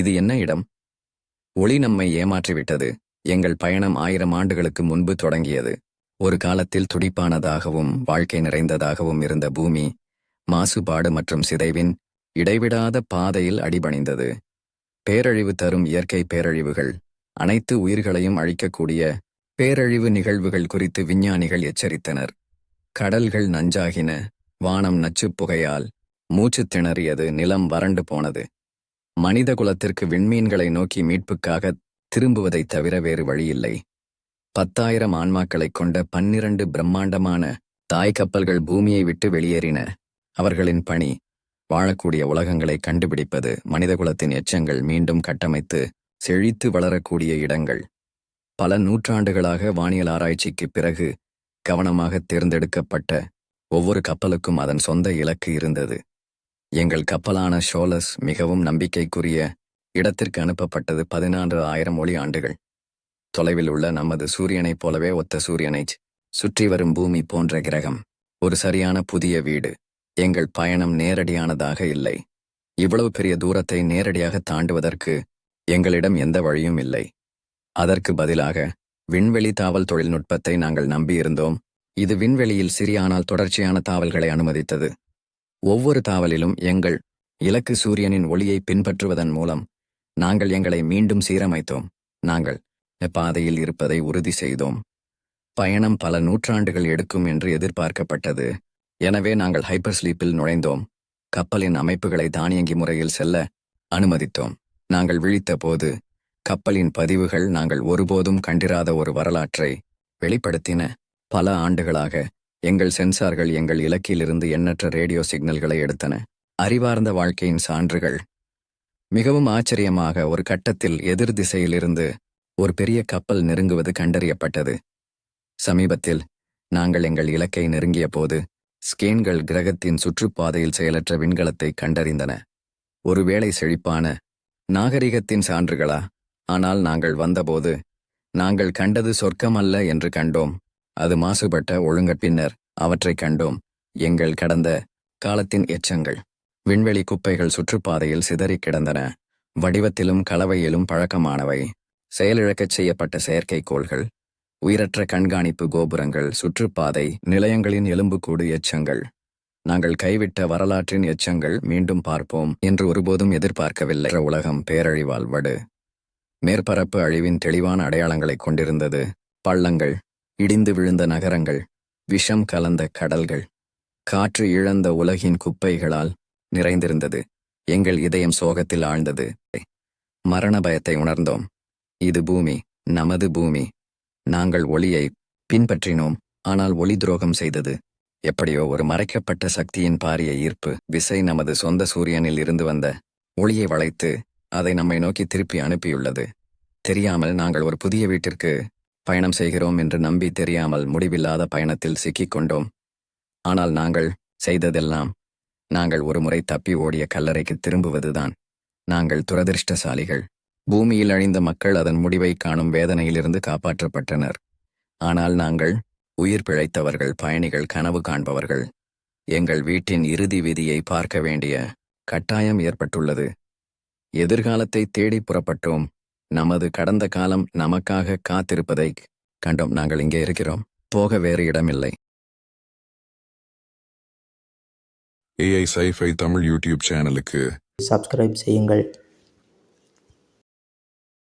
இது என்ன இடம்? ஒளி நம்மை ஏமாற்றிவிட்டது. எங்கள் பயணம் ஆயிரம் ஆண்டுகளுக்கு முன்பு தொடங்கியது. ஒரு காலத்தில் துடிப்பானதாகவும் வாழ்க்கை நிறைந்ததாகவும் இருந்த பூமி மாசுபாடு மற்றும் சிதைவின் இடைவிடாத பாதையில் அடிபணிந்தது. பேரழிவு தரும் இயற்கை பேரழிவுகள் அனைத்து உயிர்களையும் அழிக்கக்கூடிய பேரழிவு நிகழ்வுகள் குறித்து விஞ்ஞானிகள் எச்சரித்தனர். கடல்கள் நஞ்சாகின வானம் நச்சுப் புகையால் மூச்சு திணறியது நிலம் வறண்டு போனது. மனித குலத்திற்கு விண்மீன்களை நோக்கி மீட்புக்காக திரும்புவதைத் தவிர வேறு வழியில்லை. பத்தாயிரம் ஆன்மாக்களைக் கொண்ட பன்னிரண்டு பிரம்மாண்டமான தாய் கப்பல்கள் பூமியை விட்டு வெளியேறின. அவர்களின் பணி வாழக்கூடிய உலகங்களை கண்டுபிடிப்பது மனிதகுலத்தின் எச்சங்கள் மீண்டும் கட்டமைத்து செழித்து வளரக்கூடிய இடங்கள். பல நூற்றாண்டுகளாக வானியல் ஆராய்ச்சிக்குப் பிறகு கவனமாக தேர்ந்தெடுக்கப்பட்ட ஒவ்வொரு கப்பலுக்கும் அதன் சொந்த இலக்கு இருந்தது. எங்கள் கப்பலான ஷோலஸ் மிகவும் நம்பிக்கைக்குரிய இடத்திற்கு அனுப்பப்பட்டது பதினான்கு ஆயிரம் ஒளி ஆண்டுகள். தொலைவில் உள்ள நமது சூரியனைப் போலவே ஒத்த சூரியனைச் சுற்றி வரும் பூமி போன்ற கிரகம். ஒரு சரியான புதிய வீடு. எங்கள் பயணம் நேரடியானதாக இல்லை. இவ்வளவு பெரிய தூரத்தை நேரடியாக தாண்டுவதற்கு எங்களிடம் எந்த வழியும் இல்லை. அதற்கு பதிலாக விண்வெளி தாவல் தொழில்நுட்பத்தை நாங்கள் நம்பியிருந்தோம். இது விண்வெளியில் சிறிய ஆனால் தொடர்ச்சியான தாவல்களை அனுமதித்தது. ஒவ்வொரு தாவலிலும் எங்கள் இலக்கு சூரியனின் ஒளியை பின்பற்றுவதன் மூலம் நாங்கள் எங்களை மீண்டும் சீரமைத்தோம். நாங்கள் பாதையில் இருப்பதை உறுதி செய்தோம். பயணம் பல நூற்றாண்டுகள் எடுக்கும் என்று எதிர்பார்க்கப்பட்டது. எனவே நாங்கள் ஹைப்பர் ஸ்லீப்பில் நுழைந்தோம். கப்பலின் அமைப்புகளை தானியங்கி முறையில் செல்ல அனுமதித்தோம். நாங்கள் விழித்தபோது கப்பலின் பதிவுகள் நாங்கள் ஒருபோதும் கண்டிராத ஒரு வரலாற்றை வெளிப்படுத்தின பல ஆண்டுகளாக எங்கள் சென்சார்கள் எங்கள் இலக்கிலிருந்து எண்ணற்ற ரேடியோ சிக்னல்களை எடுத்தன. அறிவார்ந்த வாழ்க்கையின் சான்றுகள். மிகவும் ஆச்சரியமாக ஒரு கட்டத்தில் எதிர் திசையிலிருந்து ஒரு பெரிய கப்பல் நெருங்குவது கண்டறியப்பட்டது. சமீபத்தில் நாங்கள் எங்கள் இலக்கை நெருங்கிய போது ஸ்கேன்கள் கிரகத்தின் சுற்றுப்பாதையில் செயலற்ற விண்கலத்தை கண்டறிந்தன. ஒருவேளை செழிப்பான நாகரிகத்தின் சான்றுகளா? ஆனால் நாங்கள் வந்தபோது நாங்கள் கண்டது சொர்க்கமல்ல என்று கண்டோம். அது மாசுபட்ட ஒழுங்கட் பின்னர் அவற்றைக் கண்டோம். எங்கள் கடந்த காலத்தின் எச்சங்கள். விண்வெளி குப்பைகள் சுற்றுப்பாதையில் சிதறிக் கிடந்தன. வடிவத்திலும் கலவையிலும் பழக்கமானவை. செயலிழக்கச் செய்யப்பட்ட செயற்கைக்கோள்கள். உயிரற்ற கண்காணிப்பு கோபுரங்கள். சுற்றுப்பாதை நிலையங்களின் எலும்புக்கூடு எச்சங்கள். நாங்கள் கைவிட்ட வரலாற்றின் எச்சங்கள் மீண்டும் பார்ப்போம் என்று ஒருபோதும் எதிர்பார்க்கவில்லை. உலகம் பேரழிவால் வடு. மேற்பரப்பு அழிவின் தெளிவான அடையாளங்களைக் கொண்டிருந்தது. பள்ளங்கள் இடிந்து விழுந்த நகரங்கள் விஷம் கலந்த கடல்கள் காற்று இழந்த உலகின் குப்பைகளால் நிறைந்திருந்தது. எங்கள் இதயம் சோகத்தில் ஆழ்ந்தது. மரண பயத்தை உணர்ந்தோம். இது பூமி நமது பூமி. நாங்கள் ஒளியை பின்பற்றினோம். ஆனால் ஒளி துரோகம் செய்தது. எப்படியோ ஒரு மறைக்கப்பட்ட சக்தியின் பாரிய ஈர்ப்பு விசை நமது சொந்த சூரியனில் இருந்து வந்த ஒளியை வளைத்து அதை நம்மை நோக்கி திருப்பி அனுப்பியுள்ளது. தெரியாமல் நாங்கள் ஒரு புதிய வீட்டிற்கு பயணம் செய்கிறோம் என்று நம்பி தெரியாமல் முடிவில்லாத பயணத்தில் சிக்கிக் கொண்டோம் ஆனால் நாங்கள் செய்ததெல்லாம் நாங்கள் ஒருமுறை தப்பி ஓடிய கல்லறைக்கு திரும்புவதுதான். நாங்கள் துரதிர்ஷ்டசாலிகள். பூமியில் அழிந்த மக்கள் அதன் முடிவை காணும் வேதனையிலிருந்து காப்பாற்றப்பட்டனர். ஆனால் நாங்கள் உயிர் பிழைத்தவர்கள் பயணிகள் கனவு காண்பவர்கள். எங்கள் வீட்டின் இறுதி விதியை பார்க்க வேண்டிய கட்டாயம் ஏற்பட்டுள்ளது. எதிர்காலத்தை தேடி புறப்பட்டோம். நமது கடந்த காலம் நமக்காக காத்திருப்பதை கண்டோம். நாங்கள் இங்கே இருக்கிறோம். போக வேறு இடமில்லை. ஏஐ சைஃபை தமிழ் யூடியூப் சேனலுக்கு சப்ஸ்கிரைப் செய்யுங்கள்.